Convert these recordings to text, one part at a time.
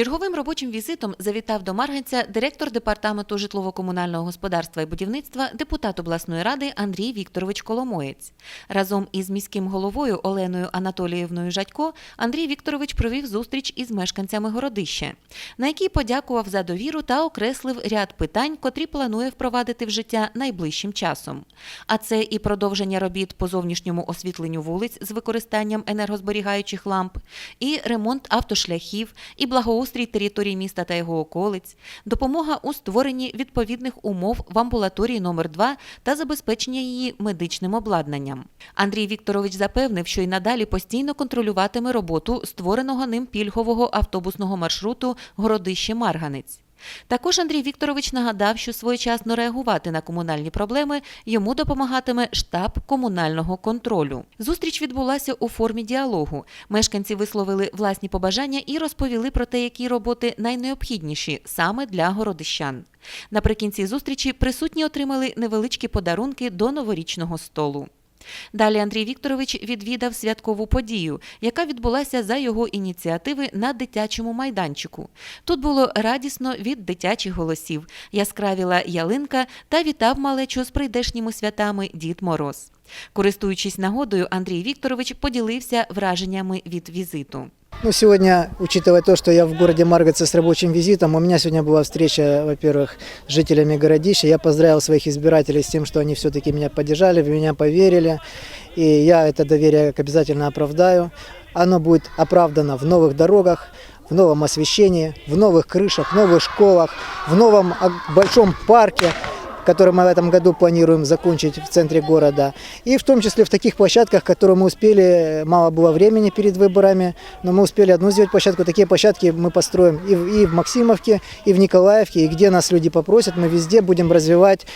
Черговим робочим візитом завітав до Марганця директор департаменту житлово-комунального господарства і будівництва, депутат обласної ради Андрій Вікторович Коломоєць. Разом із міським головою Оленою Анатоліївною Жадько Андрій Вікторович провів зустріч із мешканцями городища, на якій подякував за довіру та окреслив ряд питань, котрі планує впровадити в життя найближчим часом. А це і продовження робіт по зовнішньому освітленню вулиць з використанням енергозберігаючих ламп, і ремонт автошляхів, і благоустрій територій міста та його околиць, допомога у створенні відповідних умов в амбулаторії номер 2 та забезпечення її медичним обладнанням. Андрій Вікторович запевнив, що й надалі постійно контролюватиме роботу створеного ним пільгового автобусного маршруту Городище Марганець. Також Андрій Вікторович нагадав, що своєчасно реагувати на комунальні проблеми йому допомагатиме штаб комунального контролю. Зустріч відбулася у формі діалогу. Мешканці висловили власні побажання і розповіли про те, які роботи найнеобхідніші саме для городищан. Наприкінці зустрічі присутні отримали невеличкі подарунки до новорічного столу. Далі Андрій Вікторович відвідав святкову подію, яка відбулася за його ініціативи на дитячому майданчику. Тут було радісно від дитячих голосів, яскравіла ялинка та вітав малечу з прийдешніми святами Дід Мороз. Користуючись нагодою, Андрій Вікторович поділився враженнями від візиту. Ну, сегодня, учитывая то, что я в городе Маргаце с рабочим визитом, у меня сегодня была встреча, во-первых, с жителями городища. Я поздравил своих избирателей с тем, что они все-таки меня поддержали, в меня поверили. И я это доверие обязательно оправдаю. Оно будет оправдано в новых дорогах, в новом освещении, в новых крышах, в новых школах, в новом а, большом парке, Который мы в этом году планируем закончить в центре города. И в том числе в таких площадках, которые мы успели, мало было времени перед выборами, но мы успели одну сделать площадку. Такие площадки мы построим и в, и в Максимовке, и в Николаевке, и где нас люди попросят, мы везде будем развивать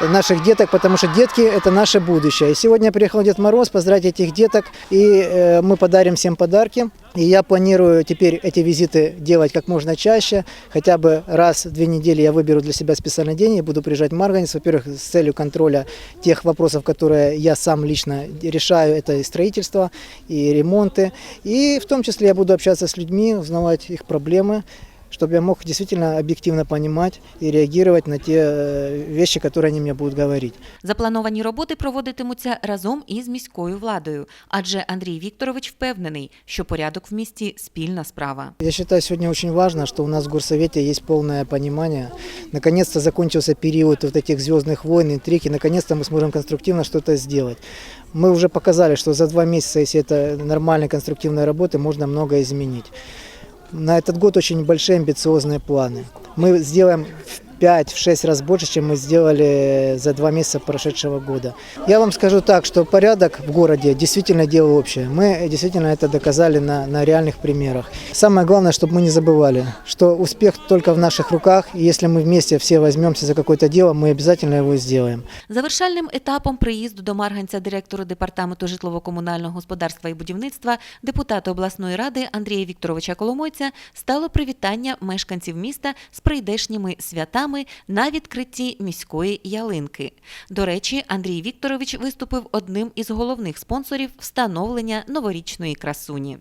наших деток, потому что детки – это наше будущее. И сегодня приехал Дед Мороз поздравить этих деток, и э, мы подарим всем подарки. И я планирую теперь эти визиты делать как можно чаще. Хотя бы раз в две недели я выберу для себя специальный день и буду приезжать в Марганец. Во-первых, с целью контроля тех вопросов, которые я сам лично решаю. Это и строительство, и ремонты. И в том числе я буду общаться с людьми, узнавать их проблемы чтобы я мог действительно объективно понимать и реагировать на те э, вещи, которые они мне будут говорить. Заплановані роботи проводитимуться разом із міською владою, адже Андрій Вікторович впевнений, що порядок в місті спільна справа. Я считаю, сегодня очень важно, что у нас в Горсовете есть полное понимание. Наконец-то закончился период вот этих звездных войн, интриг, и наконец-то мы сможем конструктивно что-то сделать. Мы уже показали, что за два месяца, если это нормальная конструктивная работа, можно многое изменить. На этот год очень большие амбициозные планы. Мы сделаем в 5-6 раз больше, чем мы сделали за два месяца прошедшего года. Я вам скажу так, что порядок в городе действительно дело общее. Мы действительно это доказали на, на реальных примерах. Самое главное, чтобы мы не забывали, что успех только в наших руках, и если мы вместе все возьмемся за какое-то дело, мы обязательно его сделаем. Завершальним етапом приїзду до Марганця директору департаменту житлово-комунального господарства і будівництва депутата обласної ради Андрія Вікторовича Коломойця стало привітання мешканців міста з прийдешніми святами на відкритті міської ялинки. До речі, Андрій Вікторович виступив одним із головних спонсорів встановлення новорічної красуні.